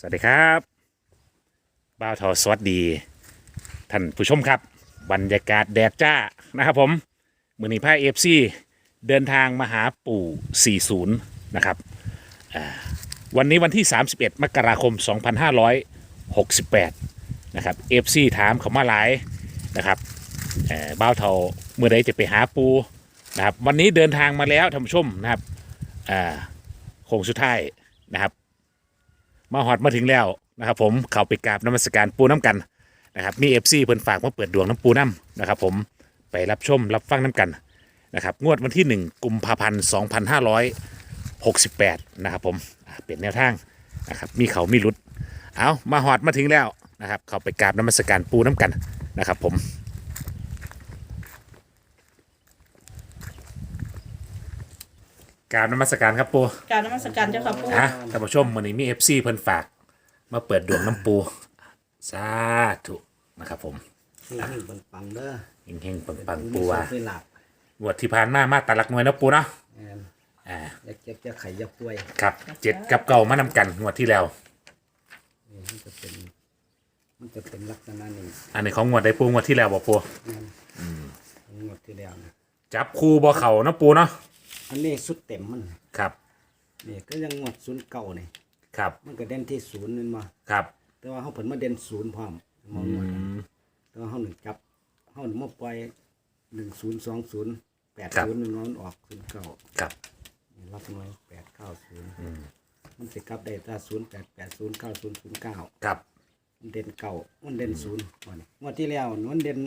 สวัสดีครับบ้าวทอสวัสดี ท่านผู้ชมครับ บรรยากาศแดดจ้านะครับผมมือนี้พาเอฟซีเดินทางมาหาปู่ 40 นะครับอ่าวันนี้วันที่ 31 มกราคม 2568 นะครับเอฟซีถามเขามาหลายนะครับเอ่อบ้าวเทาเมื่อใดจะไปหาปูนะครับวันนี้เดินทางมาแล้วท่านผู้ชมนะครับอ่าโค้งสุดท้ายนะครับ มาฮอดมาถึงแล้วนะครับ ผมเข้าไปกราบน้ำมัสการปูน้ำกันนะครับมีเอฟซีเพิ่นฝากมาเปิดดวงน้ำปูน้ำนะครับ ผมไปรับชมรับฟังน้ำกันนะครับงวดวันที่ 1 กุมภาพันธ์2568 นะครับผมอ่าเป็นแนวทางนะครับมีเขามีรุดเอามาฮอดมาถึงแล้วนะครับ เข้าไปกราบน้ำมัสการปูน้ำกันนะครับ ผม กราบนมัสการครับปูกรารนมัสการเจ้าค่ะปู่อะท่านผู้ชมวันนี้มีเอฟซีเพิ่นฝาก มาเปิดดวงน้ำปูสาธุนะครับผมเฮงๆปังๆเด้อเฮงๆปังๆปูว่ามีโชคมีลาภงวดที่ผ่านมามาตาลักหน่วยนะปูเนาะแม่นอ่าอย่าเจ็บอย่าไข้อย่าป่วยครับเจ็ดกับเก่ามานำกันงวดที่แล้ว นี่มันจะเป็น มันจะเป็นลักษณะนี้อันนี้ของงวดได้ปูงวดที่แล้วบอกปู แม่นงวดที่แล้วนะจับคู่บ่เข่านะปูเนาะ อันนี้สุดเต็มมันครับนี่ก็ยังงวดศูนย์เก่านี่ครับมันก็เด่นที่ศูนย์นั่นมาครับ แต่ว่าเขาผลมาเด่นศูนย์พร้อมมองวดนั้นแต่ว่าเขาหนึ่งจับเขาหนึ่งมาปล่อยหนึ่งศูนย์สองศูนย์แปดศูนย์มันนอนออกศูนย์เก่าครับนี่รับหน่วยแปดเก้าศูนย์มันสิกลับได้ตาศูนย์แปดแปดศูนย์เก้าศูนย์ศูนย์เก้าครับมันเด่นเก่ามันเด่นศูนย์วันนี้งวดที่แล้วมันเด่น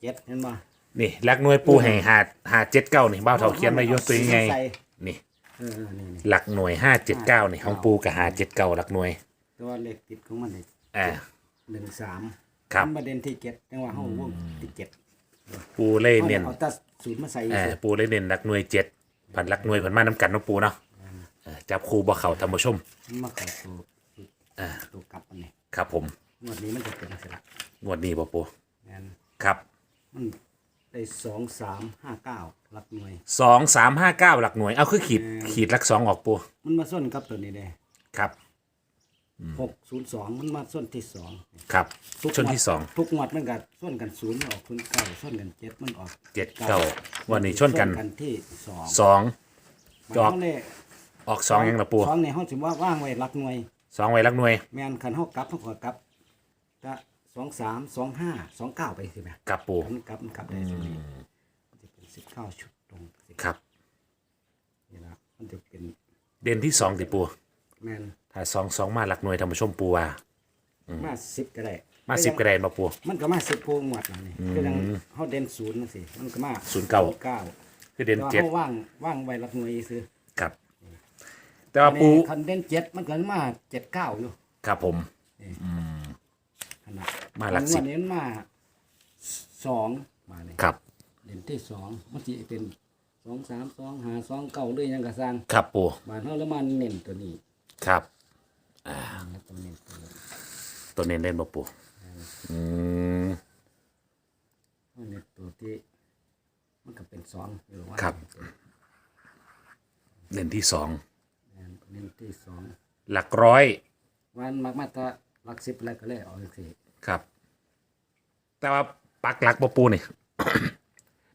เจ็ดเห็นป่ะ นี่ลักหน่วยปูให้หาหาเจ็ดเก้านี่บ้าวเท่าเขียนไว้อยศตัวยังไงใส่นี่ เออนี่นี่หลักหน่วยห้าเจ็ดเก้านี่ของปูกับหาเจ็ดเก้าหลักหน่วย ตัวเลขติดของมันนี่อ่า หนึ่งสามครับ มันมาเด่นที่เจ็ดจังหวะเขาวงที่เจ็ดปูเล่เนียนเอาแตัศูนย์มาใส่เออปูเล่เนียนหลักหน่วยเจ็ดผันหลักหน่วยผันมาน้ำกันเนาะปูเนาะเออจับคู่บ่เข่าท่านผู้ชมมันมาเข้าตัวตัวกลับอันนี้ครับผม งวดนี้มันจะเป็นสละงวดนี้บ่ปูงั้นครับ มัน ได้สองสามห้าเก้าหลักหน่วย สองสามห้าเก้าหลักหน่วย เอาคือขีดขีดหลักสองออกปูมันมาส้นกับตัวนี้เลยครับ หกศูนย์สองมันมาส้นที่สองครับทุกชนที่สองทุกงวดมันก็ส้นกันศูนย์มันออกศูนย์เก้าส้นกันเจ็ดมันออกเจ็ดเก้าวันนี้ชนกันที่สองสองจอกมันเลยออกสองยังละปูสองในห้องถือว่าว่างไว้หลักหน่วย สองไว้หลักหน่วย แมนคันห้องกลับห้องขอกลับก็ สองสามสองห้าสองเก้าไปสิแม่กับปูมันกลับมันกลับได้สิมันจะเป็นสิบเก้าชุดตรงสิครับ นี่นะมันจะเป็นเด่นที่สองติปูแมนถ้าสองสองมาหลักหน่วยท่านผู้ชมปูว่า มาสิบก็ได้มาสิบกระไดมาปู มันก็มาสิบโพงวดนะนี่ก็ยังเขาเด่นศูนย์นะสิมันก็มาศูนย์เก้า เก้าคือเด่นแต่ว่าเจ็ดเขาว่างว่างไว้หลักหน่วยซื้อครับ แต่ว่าปู อันนี้คันเด่นเจ็ดมันก็มาเจ็ดเก้าอยู่ ครับผมขนาด มาหลักสิบวันนี้มันมาสองมาเนี่ยครับ เด่นที่สองมันจะเป็นสองสามสองหาสองเก้าเลยยังกระซังครับปูบานเท่าแล้วมันเน้นตัวนี้ครับ แล้วตัวเน้นตัวนี้ตัวเน้นเล่นบ่ปูอืม เอาเน้นตัวที่มันก็เป็นสองอยู่ว่าครับ เล่นที่สอง เน้นที่สองหลักร้อย วันมักมาตราหลักสิบอะไรก็เลยเอาสิ ครับ แต่ว่าปักหลักบ่ปูนี่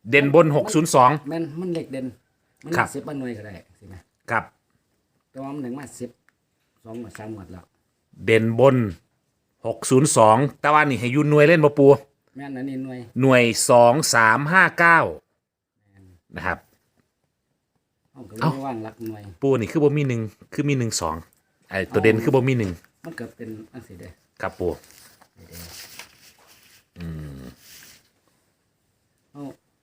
เด่นบนหกศูนย์สอง แม่นมันเล็กเด่น มันครับ สิบมันหน่วยก็ได้สิไหมครับ แตัวามันหนึ่งมาสิบสองมาสามหมดแล้ว เด่นบนหกศูนย์สองแต่ว่านี่ให้อยูหน่วยเล่นบ่ปู แม่นอันนี้หน่วยหน่วยสองสามห้าเก้านะครับเขาก็เอ้าไม่ว่างหลักหน่วย ปูนี่คือบ่มีหนึ่งคือมีหนึ่งสองไอ้ตัวเด่นคือบ่มีหนึ่งมันก็เป็นอันสิเด้ครับปู เขา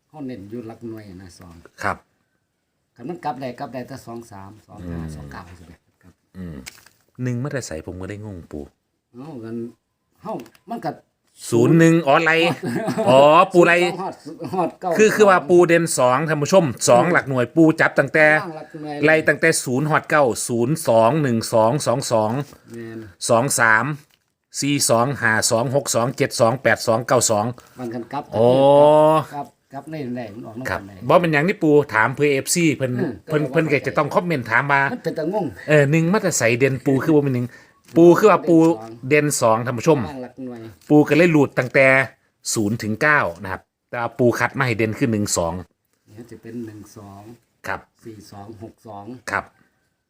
เขาเน้นอยู่หลักหน่วยนะสองครับ คันมันกลับได้กลับได้แต่สองสามสองห้าสองเก้าสิเด้ครับหนึ่งมาแต่ใส่ผมก็ได้งงปูเอากันเฮามันก็ศูนย์หนึ่งอ๋อไรอ๋อปูไร ฮอดฮอดเก้าคือคือว่าปูเด่นสองท่านผู้ชมสองหลักหน่วยปูจับตั้งแต่ว่างหลักหน่วยไล่ตั้งแต่ศูนย์ฮอดเก้าศูนย์สองหนึ่งสองสองสองแม่นสองสาม สี่สองห้าสองหกสองเจ็ดสองแปดสองเก้าสอง มันกันกลับโอ้ กลับกลับในแหล่มันออกนอกครับกันได้บอเป็นอย่างนี้ปูถามเพื่อเอฟซีเพิ่นอืมเพิ่นก็เพิ่นว่าก็จะต้องคอมเมนต์ถามมา มันเป็นตะงง เออหนึ่งมาแต่ใส่เด่นปูคือว่าเป็นหนึ่งปูคือว่าปูเด่นสองท่านผู้ชมล่างหลักหน่วย ปูก็เลยหลุดตั้งแต่ศูนย์ถึงเก้านะครับ แต่ว่าปูคัดมาให้เด่นขึ้นหนึ่งสองเนี่ยจะเป็นหนึ่งสองครับสี่สองหกสองครับ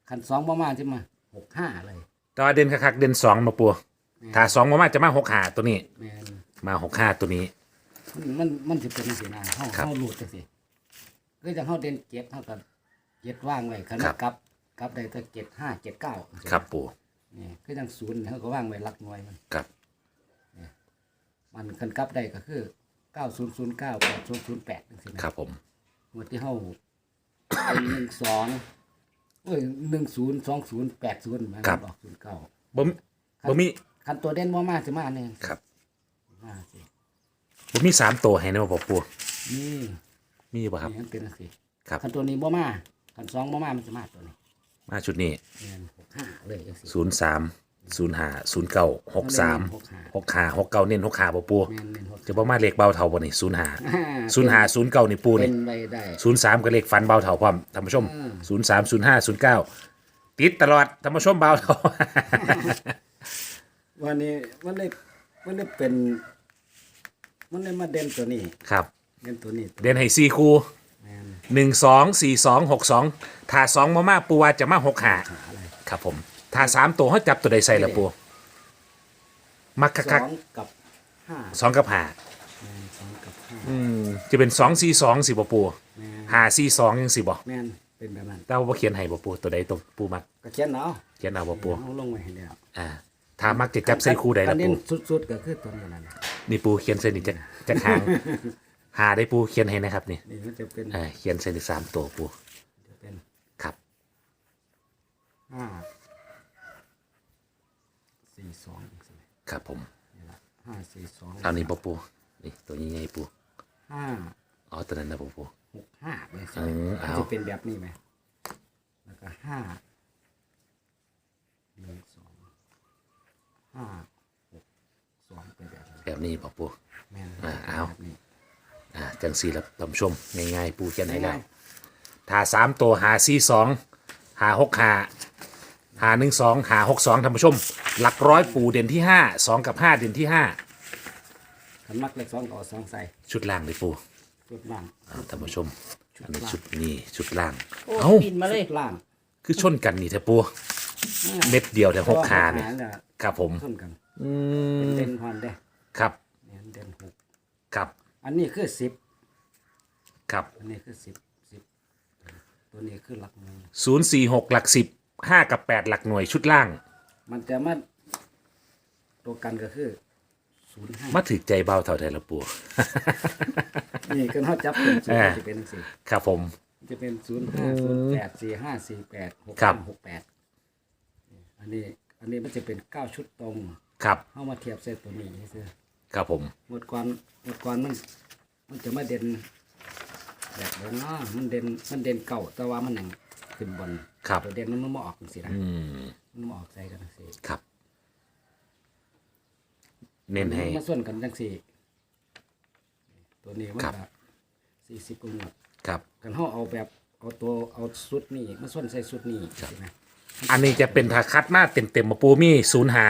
คันสองประมาณใช่ไหมหกห้าเลย แต่ว่าเด่นคักๆเด่นสองมาปู ถ้าสองมามาจะมาหกหาตัวนี้ แมนมาหกห้าตัวนี้ มันมันมันจะเป็นสีนาเขาครับเขาหลุดจังสิก็จะเขาเด่นเจ็ดเท่ากับเจ็ดว่างไว้คันครับ กลับกลับได้แต่เจ็ดห้าเจ็ดเก้าครับปูนี่ก็ยังศูนย์เขาก็ว่างไว้หลักหน่วยมัน ครับ มันคันกลับได้ก็คือเก้าศูนย์ศูนย์เก้าแปดศูนย์ศูนย์แปดจังสินะครับผมหมดที่เขาหนึ่งสองเอ้ยหนึ่งศูนย์สองศูนย์แปดศูนย์มันออกศูนย์เก้าบ่มบ่มี คันตัวเด่นบ่มาสิมาเนี่ยครับมาสิบ่มีสามตัวให้นะบ่ปูนี่มีป่ะครับนี่มันเป็นจังสิครับคันตัวนี้บ่มาคันสองบ่มามันสิมาตัวนี้ มาชุดนี้แม่นหกห้าเลยจังสิศูนย์สามศูนย์ห้าศูนย์เก้าหกสามหกห้าหกห้าหกเก้าเน้นหกห้าบ่ปูแม่นเน้นหกจะบ่มาเลขเบาเท่าบ่นี่ศูนย์ห้าห้าศูนย์ห้าศูนย์เก้านี่ปูเป็นี่นไปได้ศูนย์สามก็เลขฟันเบาเท่าพร้อมท่านผู้ชมอืมศูนย์สามศูนย์ห้าศูนย์เก้าติดตลอดท่านผู้ชมเบาเท่า วันนี้มันได้มันได้เป็น มันได้มาเด่นตัวนี้ ครับ เด่นตัวนี้เด่นให้สี่คู่แม่นหนึ่งสองสี่สองหกสองถ้าสองมามาปูว่าจะมาหกหาหาอะไรครับผม ถ้าสามตัวเขาจับตัวใดใส่ละปูมักสคักองกับห้าๆสองกับหาแม่นสองกับห้าอืมจะเป็นสองสี่สองสิบ่ปูแม่นหาสี่สองยังสิบ่แม่นเป็นแบบนั้นแต่ว่าเขียนให้บ่ปูตัวใดตัวปูมักก็เขียนเอาเขียนเอาบ่ปูเอาลงไว้ให้แล้วอ่า ถ้ามักจะจับใส่คู่ใดปละระเด็ปูนสุดๆก็คือตัวนี้นั่นน่ะนี่ปูเขียนใส่นี่จะจะหาง หาได้ปูเขียนให้นะครับนี่นี่มันจะเป็นอ่าเขียนใส่ในสามตัวปูจะเป็นครับห้าสี่สองจังซี่ครับผมนี่ล่ะห้าสี่สองเอานี่บ่ปูนี่ตัวนี้ไงปูห้าอ๋อตัวนั้นนะบ่ปู หกห้าไปสิอืมเอาจะเป็นแบบนี้ไหมแล้วก็ห้าหนึ่งสอง ห้าหกสองเป็นแบบนี้แบบนี้บ่ปู แม่นอ่าเอา แบบนี้อ่าจังสี่ละท่านผู้ชมง่ายๆปูเขียนให้แล้วถ้าสามตัวหาสี่สองหาหกหาหาหนึ่งสองหาหกสองท่านผู้ชม หลักร้อยปูเด่นที่ห้าสองกับห้าเด่นที่ห้าขันมักเลขสองก็เอาสองใส่ชุดล่างเลยปูชุดล่างอ่าท่านผู้ชมอันนี้ชุดนี้ชุดล่างโอ้เอ้า บินมาเลย ชุดล่างคือชนกันนี่แท้ปู เม็ดเดียวแต่หกหาเนี่ยเนี่ยครับผมส้นกันอืเป็นมเด่นพรได้ครับเนี่ยเด่นหกครับ อันนี้คือสิบครับอันนี้คือสิบสิบตัวนี้คือหลักหนึ่งศูนย์สี่หกหลักสิบห้ากับแปดหลักหน่วยชุดล่าง มันจะมาตัวกันก็คือศูนย์ห้ามาถือใจเบาเท่าไทยละปูนี่ก็เขาจับเป็นศูนอ่าย์จะเป็นสี่ครับผม จะเป็นศูนย์ห้าศูนย์แปดสี่ห้าสี่แปดหกครับหกแปด อันนี้อันนี้มันจะเป็นเก้าชุดตรงครับเข้ามาเทียบเซตตัวนี้นี่คือครับผมหมดก่อนหมดก่อนมันมันจะมาเด่นแบบเดิมเนาะมันเด่นมันเด่นเก่าแต่ว่ามันหนังขึ้นบนครับตัวเด่นมันมาออกจังสินะอืมมันมาออกใส่กันจังสิครับ เน้นให้มาส่วนกันจังสิตัวนี้มันครับแบบสี่สิบกว่าหมดครับกันเขาเอาแบบเอาตัวเอาสุดนี่มาส่วนใส่สุดนี่ใช่ไหม อันนี้จะเป็นทาคัดมาเต็มเต็มๆมาปูมีศูนย์ห้า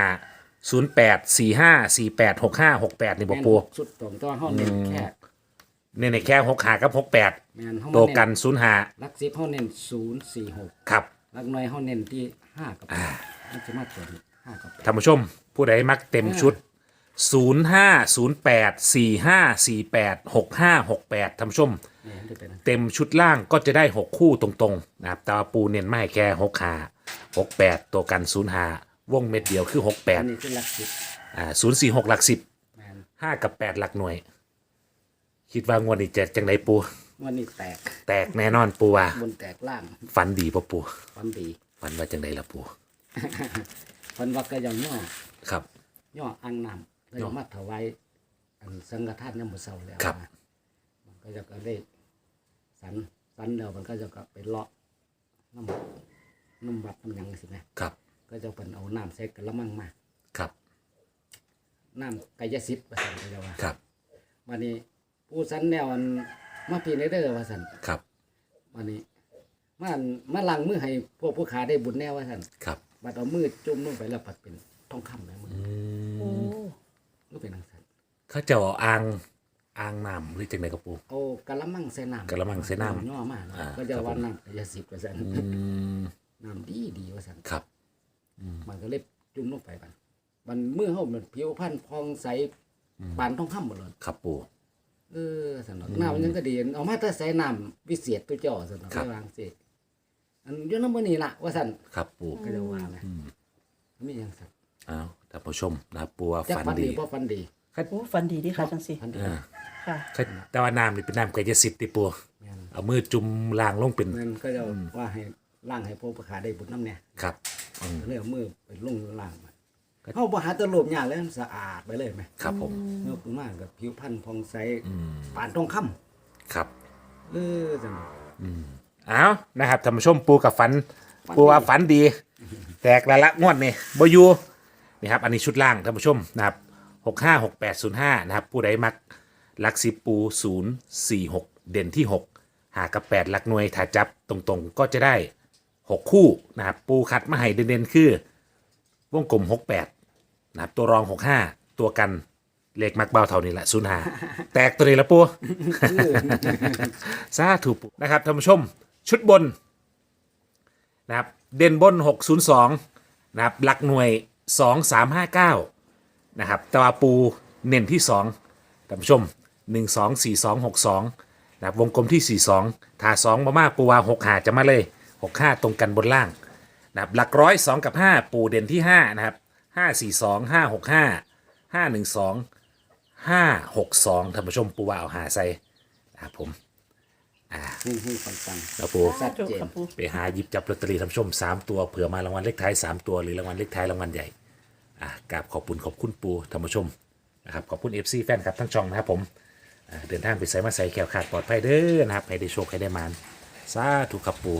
ศูนย์แปดสี่ห้าสี่แปดหกห้าหกแปดนี่บอปูแม่นสุดตรงตัวเขาเน้นแค่เน้นในแค่หกหากับหกแปดแมนเขาตัวกันศูนย์ห้าลักซิบเขาเน้นศูนย์สี่หกครับ ลักน้อยเขาเน้นที่ห้ากับแปดมันจะมาตัวนี้ห้ากับแปดท่านผู้ชม ผู้ใดมักเต็มชุดศูนย์ห้าศูนย์แปดสี่ห้าสี่แปดหกห้าหกแปดท่านผู้ชมนี่มันจะเป็น เต็มชุดล่างก็จะได้ 6 คู่ตรง ๆ นะครับ แต่ว่าปูเน้นไม่ให้แค่6ขา 6 8ตัวกัน0หาวงเม็ดเดียวคือ6อัน8นี้คือลักซิบอ่า0 4 6หลักแมน10 5กับ8หลักหน่วย คิดว่างวดนี้จะจังไดปู วันนี้แตกแตกแน่นอนปูว่าบนแตกล่างฝันดีปะปูฟันดีฝันว่าจังไดล่ะปูฟันวักก็ยังย่อครับ ย่ออ่างน้ำเลยย่อมาถวายอันสังฆทานยามมื้อเช้าแล้วครับ นะมันก็จะก็ได้สันสันแล้วมันก็จะก็ไปเลาะน้ำ น้ำวัดน้ำหยังสินะครับก็จะเป็นเอาน้ำใส่กระมังมาครับน้ำกายสิทธิ์ว่าสันก็จะว่าครับวันนี้ผู้สันแนวอันมาปีในเด้อว่าสันครับวันนี้มาอันมาล้างมือให้พวกผู้ขาได้บุญแน่ว่าสันครับบัดเอามือจุ่มลงไปแล้วปัดเป็นทองคำเลยมึงโอ้ก็เป็นนังสันเขาเจะเอาอ่างอ่างน้ำหรือจังไดกับปูโอ้กะละมังใส่น้ำกะละมังใส่น้ำย่อมากอ่าก็จะครับผมว่าน้ำกายสิบว่าสันอืม น้ำดีดีว่าสันครับมันก็เลยจุ่มลงไปบันมันเมื่อเขามันผิวพันธุ์พองใสปานทองคำหมดเลยครับปู เออสนอกน้ำมันยังก็ดีเอามาแต่ใส่น้ำวิเศษตัวเจ่อสนอกครับไม่วางสิอันอย้อนน้ำมันนี่ละว่าสันครับปูก็จะว่าไหมไม่ยังสันอ้าวท่านผู้ชมนะครับปูว่าจักฝันฟันดีดีเพราะฟันดีโอ้ฟันดีดีค่ะจังสิฟันดีอ่าค่ะเขาแต่ว่าน้ำนี่เป็นน้ำกายสิทธิ์ติปูแม่นเอามือจุ่มล่างลงเป็นมันก็จะว่าให้ ล่างให้พวกประคาได้บุญน้ำเนี่ยครับอืมเลยเอามือไปลงล่างมันเขาบ่หาแตะโลบยากเลยมันสะอาดไปเลยไหมครับผมเมื่อคุณมากกับผิวพันธุ์พองใสอืมปานทองคครับำเออจัง เอานะครับท่านผู้ชมปูกับฝัน ฝันปูว่าฝันดี แตกละละงวดนี่บอยูนี่ครับ อันนี้ชุดล่างท่านผู้ชมนะครับหกห้าหกแปดศูนย์ห้านะครับ ผู้ใดมักหลักสิบปูศูนย์สี่หกเด่นที่หกหากับแปดหลักหน่วยถ้าจับตรงๆ ก็จะได้ หกคู่นะครับปูคัดมาให้เด่นๆคือ วงกลมหกแปดนะครับตัวรองหกห้าตัวกันเลขมักเบาเท่านี้แหละศูนย์หาแตกตัวนี้ละปู ซาถูกนะครับท่านผู้ชมชุดบนนะครับเด่นบน 602นะครับหลักหน่วย 2359นะครับแตวาปูเน้นที่ 2ท่านผู้ชม 124262นะครับวงกลมที่ 42 ถ้า2มามาปูวา6หาจะมาเลย 65 ตรงกันบนล่างนะครับหลักร้อย 2 กับ 5 ปูเด่นที่ 5 นะครับ 542 565 512 562ท่านผู้ชมปูวาเอาหาใส่นะครับผมหุ่งหุ่งฟันฟังแล้วปูชัดเจนครับปูไปหาหยิบจับลอตเตอรี่ท่านผู้ชมสามตัวเผื่อมารางวัลเลขท้ายสามตัวหรือรางวัลเลขท้ายรางวัลใหญ่อ่ากราบขอบคุณขอบคุณปูท่านผู้ชมนะครับขอบคุณเอฟซีแฟนครับทั้งช่องนะครับผมอ่าเดินทางไปใส่มาใส่แขวขาดปลอดภัยเด้อนะครับให้ได้โชคให้ได้มานสาธุครับปู